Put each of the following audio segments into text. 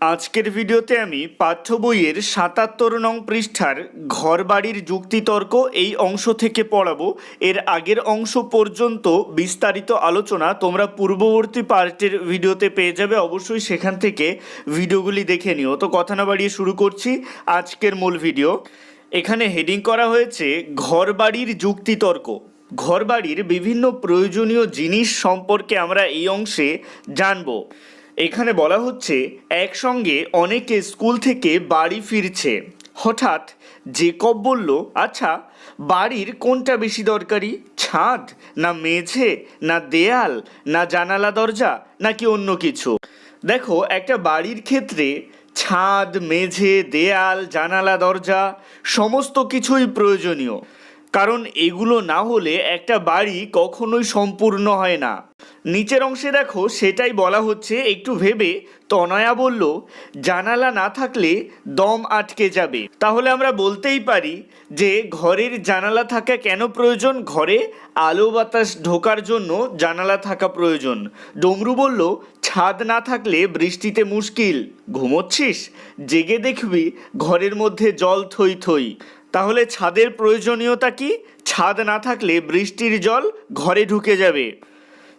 আজকের ভিডিওতে আমি পাঠ্য বইয়ের সাতাত্তর নং পৃষ্ঠার ঘরবাড়ির যুক্তিতর্ক এই অংশ থেকে পড়াবো। এর আগের অংশ পর্যন্ত বিস্তারিত আলোচনা তোমরা পূর্ববর্তী পার্টের ভিডিওতে পেয়ে যাবে। অবশ্যই সেখান থেকে ভিডিওগুলি দেখে নিও। তো কথা না বাড়িয়ে শুরু করছি আজকের মূল ভিডিও। এখানে হেডিং করা হয়েছে ঘরবাড়ির যুক্তিতর্ক। ঘরবাড়ির বিভিন্ন প্রয়োজনীয় জিনিস সম্পর্কে আমরা এই অংশে জানব। এখানে বলা হচ্ছে একসঙ্গে অনেকে স্কুল থেকে বাড়ি ফিরছে। হঠাৎ জেকব বলল আচ্ছা বাড়ির কোনটা বেশি দরকারি? ছাদ না মেঝে না দেয়াল না জানালা দরজা নাকি অন্য কিছু? দেখো, একটা বাড়ির ক্ষেত্রে ছাদ, মেঝে, দেয়াল, জানালা দরজা সমস্ত কিছুই প্রয়োজনীয়। কারণ এগুলো না হলে একটা বাড়ি কখনোই সম্পূর্ণ হয় না। নিচের অংশে দেখো, সেটাই বলা হচ্ছে, একটু ভেবে তনয়া বলল, জানালা না থাকলে দম আটকে যাবে। তাহলে আমরা বলতেই পারি যে, ঘরের জানালা থাকা কেন প্রয়োজন? ঘরে আলো বাতাস ঢোকার জন্য জানালা থাকা প্রয়োজন। ডমরু বলল, ছাদ না থাকলে বৃষ্টিতে মুশকিল। ঘুমোচ্ছিস? জেগে দেখবি ঘরের মধ্যে জল থই থই। তাহলে ছাদের প্রয়োজনীয়তা কি? ছাদ না থাকলে বৃষ্টির জল ঘরে ঢুকে যাবে।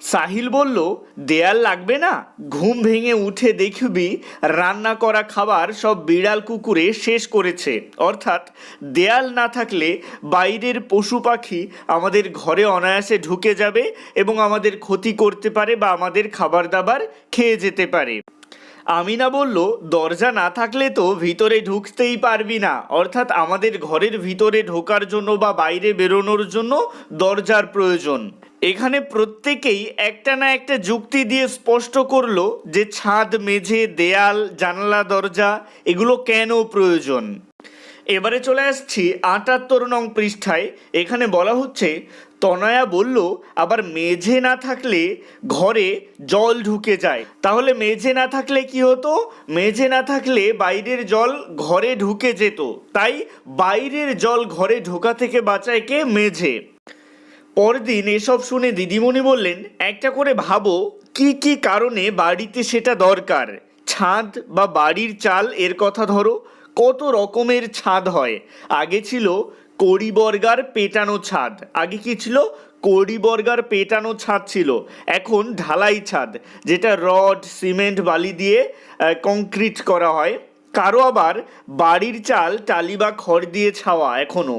সাহিল বলল, দেয়াল লাগবে না? ঘুম ভেঙে উঠে দেখবি, রান্না করা খাবার সব বিড়াল কুকুরে শেষ করেছে। অর্থাৎ, দেয়াল না থাকলে বাইরের পশু পাখি আমাদের ঘরে অনায়াসে ঢুকে যাবে এবং আমাদের ক্ষতি করতে পারে বা আমাদের খাবার দাবার খেয়ে যেতে পারে। আমিনা বলল, দরজা না থাকলে তো ভিতরে ঢুকতেই পারবি না। অর্থাৎ আমাদের ঘরের ভিতরে ঢোকার জন্য বা বাইরে বেরোনোর জন্য দরজার প্রয়োজন। এখানে প্রত্যেকেই একটা না একটা যুক্তি দিয়ে স্পষ্ট করল যে ছাদ, মেঝে, দেয়াল, জানলা, দরজা, এগুলো কেন প্রয়োজন? এবারে চলে আসছি আটাত্তর নং পৃষ্ঠায়। এখানে বলা হচ্ছে তনয়া বলল, আবার মেঝে না থাকলে ঘরে জল ঢুকে যায়। তাহলে মেঝে না থাকলে কি হতো? মেঝে না থাকলে বাইরের জল ঘরে ঢুকে যেত। তাই বাইরের জল ঘরে ঢোকা থেকে বাঁচায় কে? মেঝে। পরদিন এসব শুনে দিদিমণি বললেন, একটা করে ভাবো, কি কি কারণে বাড়িতে সেটা দরকার? ছাদ বা বাড়ির চাল, এর কথা ধরো, কত রকমের ছাদ হয়? আগে ছিল কড়িবর্গার পেটানো ছাদ। আগে কি ছিল? করিবর্গার পেটানো ছাদ ছিল। এখন ঢালাই ছাদ, যেটা রড, সিমেন্ট, বালি দিয়ে কংক্রিট করা হয়। কারও আবার বাড়ির চাল, টালি বা খড় দিয়ে ছাওয়া এখনও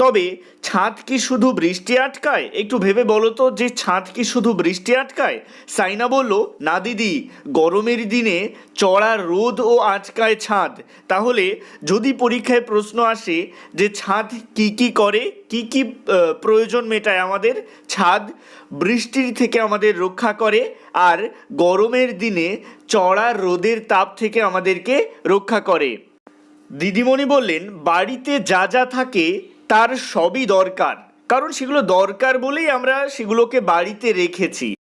তবে ছাদ কি শুধু বৃষ্টি আটকায়? একটু ভেবে বলো তো, যে ছাদ কি শুধু বৃষ্টি আটকায়? সাইনা বলল, না দিদি, গরমের দিনে চড়া রোদ ও আটকায় ছাদ। তাহলে যদি পরীক্ষায় প্রশ্ন আসে যে ছাদ কি কি করে, কি কি প্রয়োজন মেটায় আমাদের? ছাদ বৃষ্টির থেকে আমাদের রক্ষা করে আর গরমের দিনে চড়া রোদের তাপ থেকে আমাদেরকে রক্ষা করে। দিদিমণি বললেন, বাড়িতে যা যা থাকে তার সবই দরকার। কারণ সেগুলো দরকার বলেই আমরা সেগুলোকে বাড়িতে রেখেছি।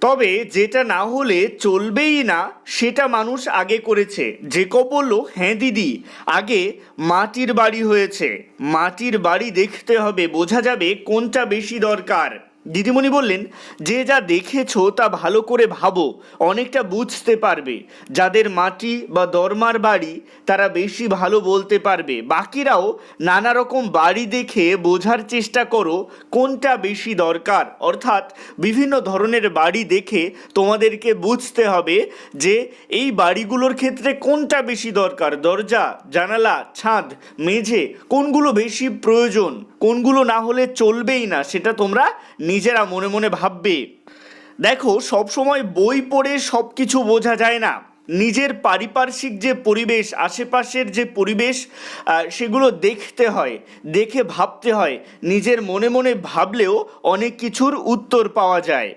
তবে যেটা না হলে চলবেই না, সেটা মানুষ আগে করেছে। জেকব বলল হ্যাঁ দিদি, আগে মাটির বাড়ি হয়েছে। মাটির বাড়ি দেখতে হবে। বোঝা যাবে কোনটা বেশি দরকার। দিদিমণি বললেন, যে যা দেখেছ তা ভালো করে ভাবো, অনেকটা বুঝতে পারবে। যাদের মাটি বা দরমার বাড়ি, তারা বেশি ভালো বলতে পারবে। বাকিরাও নানা রকম বাড়ি দেখে বোঝার চেষ্টা করো, কোনটা বেশি দরকার। অর্থাৎ বিভিন্ন ধরনের বাড়ি দেখে তোমাদেরকে বুঝতে হবে যে এই বাড়িগুলোর ক্ষেত্রে কোনটা বেশি দরকার। দরজা, জানালা, ছাদ, মেঝে, কোনগুলো বেশি প্রয়োজন? কোনগুলো না হলে চলবেই না, সেটা তোমরা নিজেরা মনে মনে ভাববে। দেখো, সবসময় বই পড়ে সব কিছু বোঝা যায় না। নিজের পারিপার্শ্বিক যে পরিবেশ, আশেপাশের যে পরিবেশ সেগুলো দেখতে হয়, দেখে ভাবতে হয়। নিজের মনে মনে ভাবলেও অনেক কিছুর উত্তর পাওয়া যায়।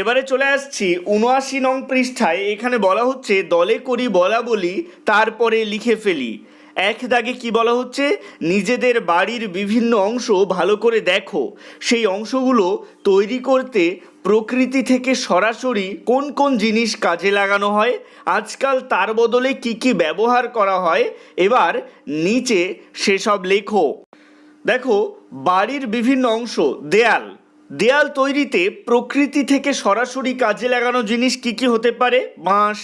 এবারে চলে আসছি উনআশি নং পৃষ্ঠায়। এখানে বলা হচ্ছে, দলে করি বলা বলি, তারপরে লিখে ফেলি। এক দাগে কি বলা হচ্ছে? নিজেদের বাড়ির বিভিন্ন অংশ ভালো করে দেখো। সেই অংশগুলো তৈরি করতে প্রকৃতি থেকে সরাসরি কোন কোন জিনিস কাজে লাগানো হয়? আজকাল তার বদলে কি কি ব্যবহার করা হয়? এবার নিচে সেসব লেখো। দেখো, বাড়ির বিভিন্ন অংশ, দেয়াল। দেয়াল তৈরিতে প্রকৃতি থেকে সরাসরি কাজে লাগানো জিনিস কি কি হতে পারে? বাঁশ,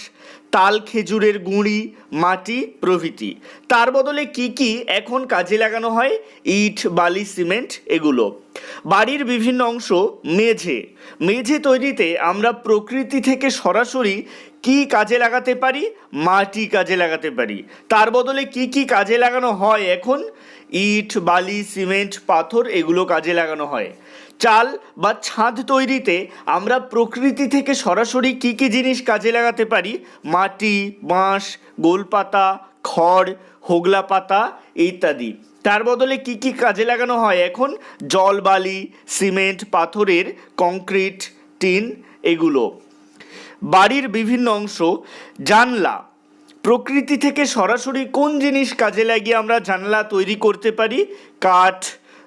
তাল, খেজুরের গুঁড়ি, মাটি, প্রভৃতি। তার বদলে কি কি এখন কাজে লাগানো হয়? ইট, বালি, সিমেন্ট এগুলো। বাড়ির বিভিন্ন অংশ, মেঝে। মেঝে তৈরিতে আমরা প্রকৃতি থেকে সরাসরি কি কাজে লাগাতে পারি? মাটি কাজে লাগাতে পারি। তার বদলে কি কি কাজে লাগানো হয় এখন? ইট, বালি, সিমেন্ট, পাথর এগুলো কাজে লাগানো হয়। চাল বা ছাদ তৈরিতে আমরা প্রকৃতি থেকে সরাসরি কি কি জিনিস কাজে লাগাতে পারি? মাটি, বাঁশ, গোলপাতা, খড়, হোগলা পাতা ইত্যাদি। তার বদলে কি কি কাজে লাগানো হয় এখন? জল বালি সিমেন্ট, পাথরের কংক্রিট, টিন এগুলো। বাড়ির বিভিন্ন অংশ, জানলা। প্রকৃতি থেকে সরাসরি কোন জিনিস কাজে লাগিয়ে আমরা জানলা তৈরি করতে পারি? কাঠ,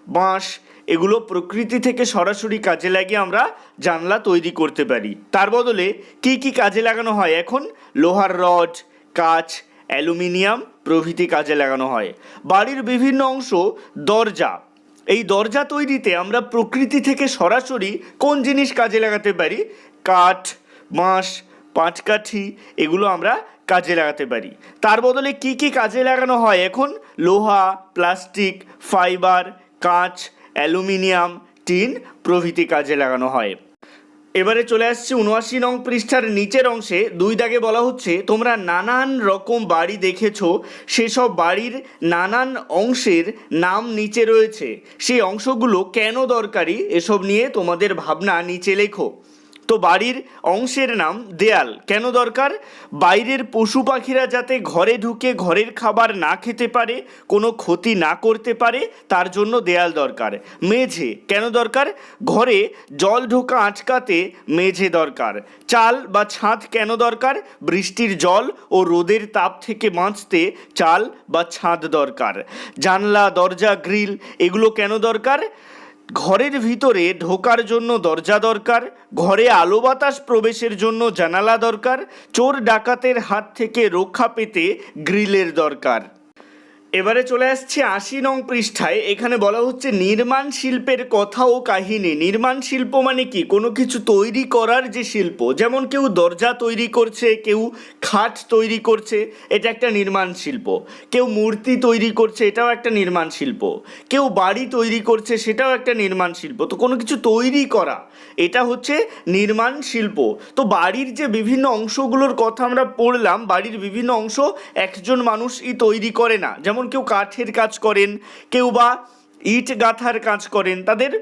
বাঁশ এগুলো প্রকৃতি থেকে সরাসরি কাজে লাগিয়ে আমরা জানলা তৈরি করতে পারি। তার বদলে কি কি কাজে লাগানো হয় এখন? লোহার রড, কাচ, অ্যালুমিনিয়াম প্রভৃতি কাজে লাগানো হয়। বাড়ির বিভিন্ন অংশ দরজা। এই দরজা তৈরিতে আমরা প্রকৃতি থেকে সরাসরি কোন জিনিস কাজে লাগাতে পারি? কাঠ, বাঁশ, পাটকাঠি, এগুলো আমরা কাজে লাগাতে পারি। তার বদলে কি কি কাজে লাগানো হয় এখন? লোহা, প্লাস্টিক, ফাইবার, কাঁচ অ্যালুমিনিয়াম, টিন প্রভৃতি কাজে লাগানো হয়। এবারে চলে আসছে উনআশি নং পৃষ্ঠার নিচের অংশে। দুই দাগে বলা হচ্ছে, তোমরা নানান রকম বাড়ি দেখেছ, সেসব বাড়ির নানান অংশের নাম নিচে রয়েছে। সেই অংশগুলো কেন দরকারি, এসব নিয়ে তোমাদের ভাবনা নিচে লেখো। তো বাড়ির অংশের নাম দেয়াল। কেন দরকার? বাইরের পশু পাখিরা যাতে ঘরে ঢুকে ঘরের খাবার না খেতে পারে, কোনো ক্ষতি না করতে পারে, তার জন্য দেয়াল দরকার। মেঝে কেন দরকার? ঘরে জল ঢোকা আটকাতে মেঝে দরকার। চাল বা ছাদ কেন দরকার? বৃষ্টির জল ও রোদের তাপ থেকে বাঁচতে চাল বা ছাদ দরকার। জানলা, দরজা, গ্রিল, এগুলো কেন দরকার? ঘরের ভিতরে ঢোকার জন্য দরজা দরকার, ঘরে আলো বাতাস প্রবেশের জন্য জানালা দরকার, চোর ডাকাতের হাত থেকে রক্ষা পেতে গ্রিলের দরকার। এবারে চলে আসছে আশি নং পৃষ্ঠায়। এখানে বলা হচ্ছে নির্মাণ শিল্পের কথা ও কাহিনী। নির্মাণ শিল্প মানে কি? কোনো কিছু তৈরি করার যে শিল্প, যেমন কেউ দরজা তৈরি করছে, কেউ খাট তৈরি করছে, এটা একটা নির্মাণ শিল্প। কেউ মূর্তি তৈরি করছে, এটাও একটা নির্মাণ শিল্প। কেউ বাড়ি তৈরি করছে, সেটাও একটা নির্মাণ শিল্প। তো কোনো কিছু তৈরি করা, এটা হচ্ছে নির্মাণ শিল্প। তো বাড়ির যে বিভিন্ন অংশগুলোর কথা আমরা পড়লাম, বাড়ির বিভিন্ন অংশ একজন মানুষই তৈরি করে না। যেমন কেউ কাঠের কাজ করেন, কেউ বা ইট গাঁথার কাজ করেন, তাদের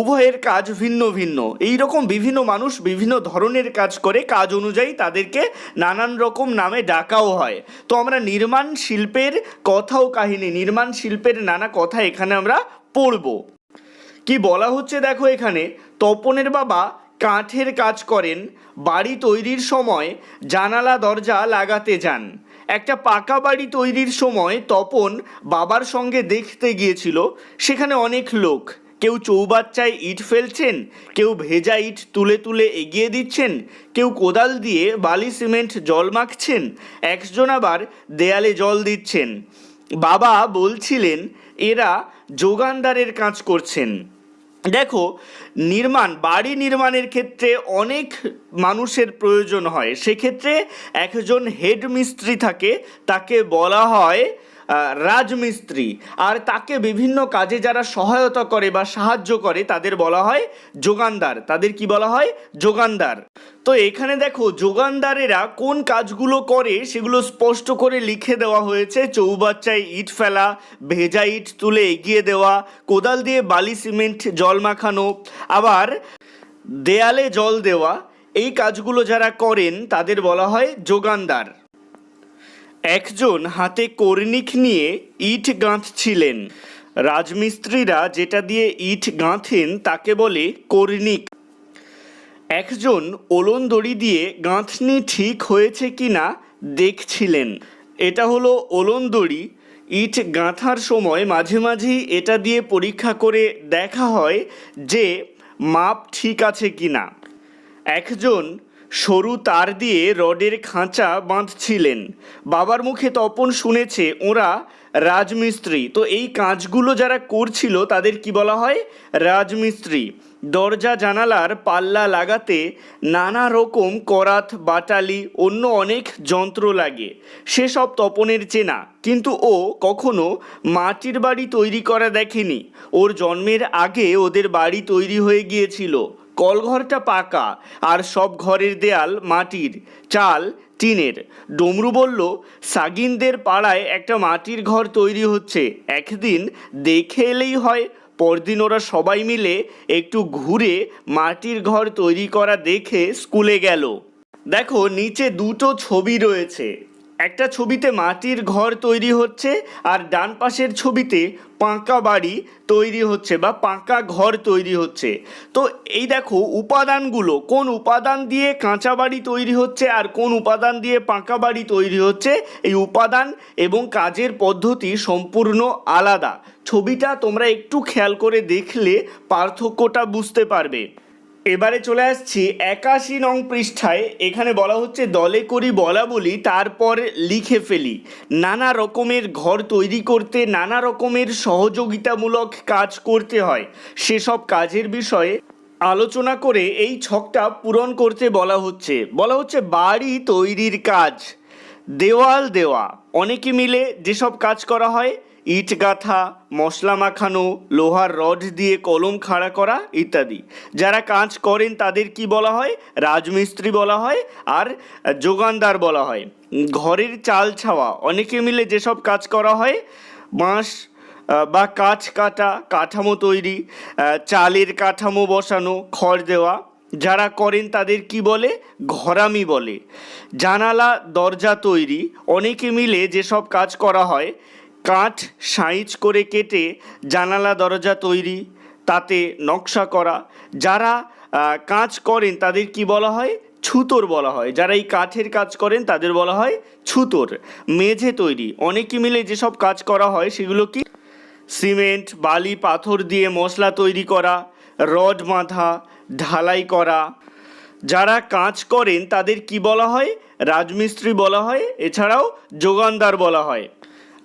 উভয়ের কাজ ভিন্ন ভিন্ন। এই রকম বিভিন্ন মানুষ বিভিন্ন ধরনের কাজ করে, কাজ অনুযায়ী তাদেরকে নানান রকম নামে ডাকাও হয়। তো আমরা নির্মাণ শিল্পের কথাও কাহিনী, নির্মাণ শিল্পের নানা কথা এখানে আমরা পড়ব। কি বলা হচ্ছে দেখো এখানে, তপনের বাবা কাঠের কাজ করেন, বাড়ি তৈরির সময় জানালা দরজা লাগাতে যান। একটা পাকা বাড়ি তৈরির সময় তপন বাবার সঙ্গে দেখতে গিয়েছিল। সেখানে অনেক লোক। কেউ চৌবাচ্চায় ইট ফেলছেন, কেউ ভেজা ইট তুলে তুলে এগিয়ে দিচ্ছেন, কেউ কোদাল দিয়ে বালি সিমেন্ট জল মাখছেন, একজন আবার দেয়ালে জল দিচ্ছেন। বাবা বলছিলেন, এরা যোগানদারের কাজ করছেন। দেখো, নির্মাণ, বাড়ি নির্মাণের ক্ষেত্রে অনেক মানুষের প্রয়োজন হয়। সেক্ষেত্রে একজন হেড মিস্ত্রি থাকে, তাকে বলা হয় রাজমিস্ত্রি। আর তাকে বিভিন্ন কাজে যারা সহায়তা করে বা সাহায্য করে, তাদের বলা হয় যোগানদার। তাদের কি বলা হয়? যোগানদার। তো এখানে দেখো, যোগানদারেরা কোন কাজগুলো করে সেগুলো স্পষ্ট করে লিখে দেওয়া হয়েছে। চৌবাচ্চায় ইট ফেলা, ভেজা ইট তুলে এগিয়ে দেওয়া, কোদাল দিয়ে বালি, সিমেন্ট, জল মাখানো, আবার দেয়ালে জল দেওয়া। এই কাজগুলো যারা করেন, তাদের বলা হয় যোগানদার। একজন হাতে কর্নিক নিয়ে ইট গাঁথছিলেন। রাজমিস্ত্রিরা যেটা দিয়ে ইট গাঁথেন তাকে বলে কর্নিক একজন ওলন দড়ি দিয়ে গাঁথনি ঠিক হয়েছে কি না দেখছিলেন। এটা হলো ওলন্দড়ি ইট গাঁথার সময় মাঝে মাঝেই এটা দিয়ে পরীক্ষা করে দেখা হয় যে মাপ ঠিক আছে কি না একজন সরু তার দিয়ে রডের খাঁচা বাঁধছিলেন। বাবার মুখে তপন শুনেছে, ওরা রাজমিস্ত্রি। তো এই কাজগুলো যারা করছিল, তাদের কি বলা হয়? রাজমিস্ত্রি। দরজা, জানালার পাল্লা লাগাতে নানা রকম করাত, বাটালি, অন্য অনেক যন্ত্র লাগে। সেসব তপনের চেনা। কিন্তু ও কখনো মাটির বাড়ি তৈরি করা দেখেনি। ওর জন্মের আগে ওদের বাড়ি তৈরি হয়ে গিয়েছিল। কলঘরটা পাকা আর সব ঘরের দেয়াল মাটির, চাল, টিনের। ডমরু বলল, সাগিনদের পাড়ায় একটা মাটির ঘর তৈরি হচ্ছে। একদিন দেখে এলেই হয়। পরদিন ওরা সবাই মিলে একটু ঘুরে মাটির ঘর তৈরি করা দেখে স্কুলে গেল। দেখো, নিচে দুটো ছবি রয়েছে। একটা ছবিতে মাটির ঘর তৈরি হচ্ছে আর ডান পাশের ছবিতে পাঁকা বাড়ি তৈরি হচ্ছে বা পাঁকা ঘর তৈরি হচ্ছে। তো এই দেখো উপাদানগুলো, কোন উপাদান দিয়ে কাঁচা বাড়ি তৈরি হচ্ছে আর কোন উপাদান দিয়ে পাঁকা বাড়ি তৈরি হচ্ছে, এই উপাদান এবং কাজের পদ্ধতি সম্পূর্ণ আলাদা। ছবিটা তোমরা একটু খেয়াল করে দেখলে পার্থক্যটা বুঝতে পারবে। এবারে চলে আসছি একাশি নং পৃষ্ঠায়। এখানে বলা হচ্ছে, দলে করি বলা বলি, তারপর লিখে ফেলি। নানা রকমের ঘর তৈরি করতে, নানা রকমের সহযোগিতামূলক কাজ করতে হয়। সেসব কাজের বিষয়ে আলোচনা করে এই ছকটা পূরণ করতে বলা হচ্ছে। বলা হচ্ছে, বাড়ি তৈরির কাজ। দেওয়াল দেওয়া। অনেকে মিলে যেসব কাজ করা হয় ইট গাঁথা, মশলা মাখানো, লোহার রড দিয়ে কলম খাড়া করা ইত্যাদি। যারা কাজ করেন তাদের কি বলা হয়? রাজমিস্ত্রি বলা হয় আর যোগানদার বলা হয়। ঘরের চাল ছাওয়া, অনেকে মিলে যেসব কাজ করা হয়, বাঁশ বা কাঠ কাটা, কাঠামো তৈরি চালের কাঠামো বসানো, খড় দেওয়া, যারা করেন তাদের কি বলে? ঘরামি বলে। জানালা, দরজা তৈরি, অনেকে মিলে যেসব কাজ করা হয় কাঠ সাইজ করে কেটে জানালা, দরজা তৈরি, তাতে নকশা করা। যারা কাজ করেন তাদের কি বলা হয়? ছুতোর বলা হয়। যারা এই কাঠের কাজ করেন তাদের বলা হয় ছুতোর। মেঝে তৈরি। অনেকে মিলে যেসব কাজ করা হয় সেগুলো কি? সিমেন্ট, বালি, পাথর দিয়ে মশলা তৈরি করা, রড বাঁধা, ঢালাই করা। যারা কাজ করেন তাদের কি বলা হয়? রাজমিস্ত্রি বলা হয়। এছাড়াও যোগানদার বলা হয়।